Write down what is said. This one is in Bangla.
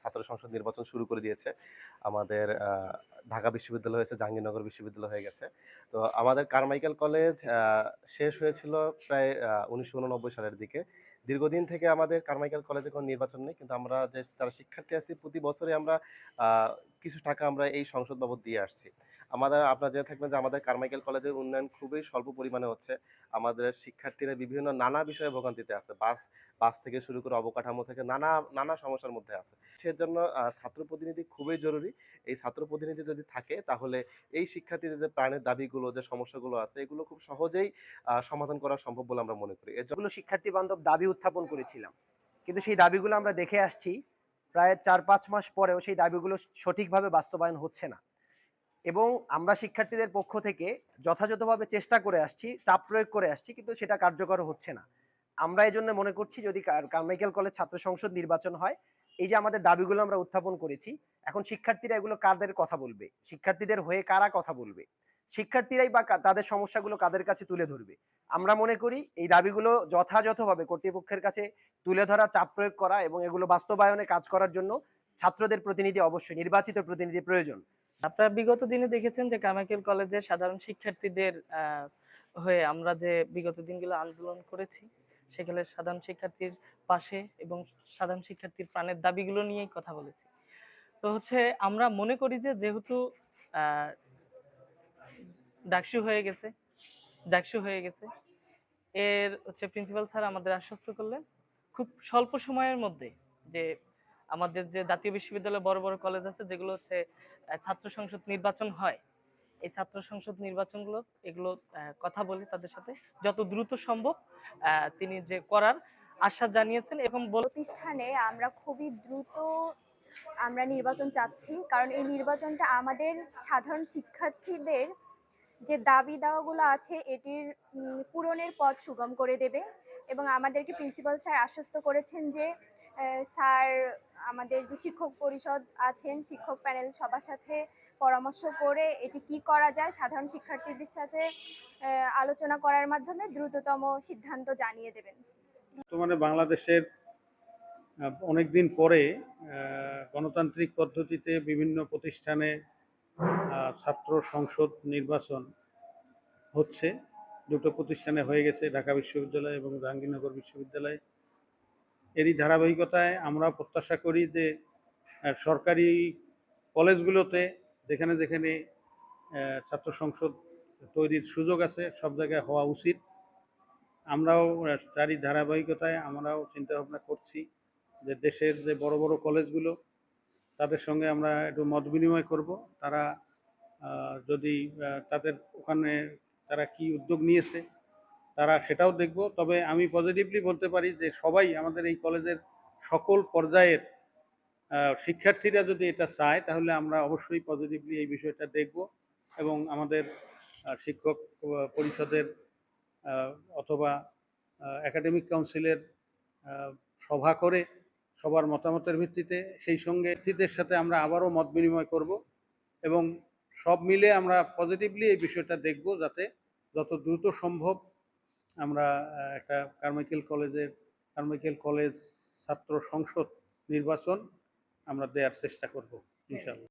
ছাত্র সংসদ নির্বাচন শুরু করে দিয়েছে। আমাদের ঢাকা বিশ্ববিদ্যালয় হয়েছে, জাহাঙ্গীরনগর বিশ্ববিদ্যালয় হয়ে গেছে। তো আমাদের কারমাইকেল কলেজ শেষ হয়েছিল প্রায় উনিশশো উননব্বই সালের দিকে। দীর্ঘদিন থেকে আমাদের কারমাইকেল কলেজে কোনো নির্বাচন নেই, কিন্তু আমরা যে তারা শিক্ষার্থী আছি, প্রতি বছরে আমরা কিছু টাকা আমরা এই সংসদ বাবদ দিয়ে আসছি। আমাদের, আপনারা জেনে থাকবেন যে আমাদের কারমাইকেল কলেজের উন্নয়ন খুবই স্বল্প পরিমাণে হচ্ছে। আমাদের শিক্ষার্থীরা বিভিন্ন নানা বিষয়ে ভোগান্তিতে আছে। বাস বাস থেকে শুরু করে অবকাঠামো থেকে নানা নানা সমস্যার মধ্যে আছে। সেজন্য ছাত্র প্রতিনিধি খুবই জরুরি। এই ছাত্র প্রতিনিধি যদি থাকে, তাহলে এই শিক্ষার্থীদের যে প্রাণের দাবিগুলো, যে সমস্যাগুলো আছে, এগুলো খুব সহজেই সমাধান করা সম্ভব বলে আমরা মনে করি। এর জন্য শিক্ষার্থী বান্ধব দাবি উত্থাপন করেছিলাম। কিন্তু সেই দাবিগুলো আমরা দেখে আসছি। প্রায় চার পাঁচ মাস পরেও সেই দাবিগুলো সঠিকভাবে বাস্তবায়ন হচ্ছে না। এবং আমরা শিক্ষার্থীদের পক্ষ থেকে যথাযথভাবে চেষ্টা করে আসছি, চাপ প্রয়োগ করে আসছি, কিন্তু সেটা কার্যকর হচ্ছে না। আমরা এই জন্য মনে করছি যদি কার- কারমাইকেল কলেজ ছাত্র সংসদ নির্বাচন হয়, এই যে আমাদের দাবিগুলো আমরা উত্থাপন করেছি, এখন শিক্ষার্থীরা এগুলো কাদের কথা বলবে? শিক্ষার্থীদের হয়ে কারা কথা বলবে? শিক্ষার্থীরাই বা তাদের সমস্যাগুলো কাদের কাছে তুলে ধরবে? আমরা মনে করি এই দাবিগুলো যথাযথভাবে কর্তৃপক্ষের কাছে তুলে ধরা, চাপ প্রয়োগ করা এবং এগুলো বাস্তবায়নে কাজ করার জন্য ছাত্রদের প্রতিনিধি অবশ্যই, নির্বাচিত প্রতিনিধি প্রয়োজন। আপনারা বিগত দিনে দেখেছেন যে কামাইকেল কলেজের সাধারণ শিক্ষার্থীদের হয়ে আমরা যে বিগত দিনগুলো আন্দোলন করেছি, সেখানে সাধারণ শিক্ষার্থীর পাশে এবং সাধারণ শিক্ষার্থীর প্রাণের দাবিগুলো নিয়েই কথা বলেছি। তো হচ্ছে আমরা মনে করি যে যেহেতু ডাকসু হয়ে গেছে ডাকসু হয়ে গেছে। এর হচ্ছে প্রিন্সিপাল স্যার আমাদের আশ্বস্ত করলেন, খুব স্বল্প সময়ের মধ্যে যে আমাদের যে জাতীয় বিশ্ববিদ্যালয়ে বড় বড় কলেজ আছে, যেগুলো হচ্ছে ছাত্র সংসদ নির্বাচন হয়, এই ছাত্র সংসদ নির্বাচনগুলো, এগুলো কথা বলে তাদের সাথে। যত দ্রুত সম্ভব তিনি যে করার আশ্বাস জানিয়েছেন এবং প্রতিষ্ঠানে আমরা খুবই দ্রুত আমরা নির্বাচন চাচ্ছি, কারণ এই নির্বাচনটা আমাদের সাধারণ শিক্ষার্থীদের যে দাবি দাওয়াগুলো আছে, এটির পূরণের পথ সুগম করে দেবে এবং আমাদেরকে প্রিন্সিপাল স্যার আশ্বস্ত করেছেন যে স্যার আমাদের যে শিক্ষক পরিষদ আছেন, শিক্ষক প্যানেল সবার সাথে পরামর্শ করে এটি কি করা যায়, সাধারণ শিক্ষার্থীদের সাথে আলোচনা করার মাধ্যমে দ্রুততম সিদ্ধান্ত জানিয়ে দেবেন। বর্তমানে বাংলাদেশের অনেকদিন পরে গণতান্ত্রিক পদ্ধতিতে বিভিন্ন প্রতিষ্ঠানে ছাত্র সংসদ নির্বাচন হচ্ছে। দুটো প্রতিষ্ঠানে হয়ে গেছে, ঢাকা বিশ্ববিদ্যালয় এবং জাহাঙ্গীরনগর বিশ্ববিদ্যালয়। এরই ধারাবাহিকতায় আমরা প্রত্যাশা করি যে সরকারি কলেজগুলোতে যেখানে যেখানে ছাত্র সংসদ তৈরির সুযোগ আছে, সব জায়গায় হওয়া উচিত। আমরাও তারই ধারাবাহিকতায় আমরাও চিন্তা ভাবনা করছি যে দেশের যে বড় বড় কলেজগুলো তাদের সঙ্গে আমরা একটু মত বিনিময় করব। তারা যদি তাদের ওখানে তারা কি উদ্যোগ নিয়েছে, তারা সেটাও দেখব। তবে আমি পজিটিভলি বলতে পারি যে, সবাই আমাদের এই কলেজের সকল পর্যায়ের শিক্ষার্থীরা যদি এটা চায়, তাহলে আমরা অবশ্যই পজিটিভলি এই বিষয়টা দেখব এবং আমাদের শিক্ষক পরিষদের অথবা একাডেমিক কাউন্সিলের সভা করে সবার মতামতের ভিত্তিতে, সেই সঙ্গে ব্যক্তিদের সাথে আমরা আবারও মত বিনিময় করব এবং সব মিলে আমরা পজিটিভলি এই বিষয়টা দেখব যাতে যত দ্রুত সম্ভব আমরা একটা কার্মাইকেল কলেজের কার্মাইকেল কলেজ ছাত্র সংসদ নির্বাচন আমরা দেওয়ার চেষ্টা করব, ইনশাআল্লাহ।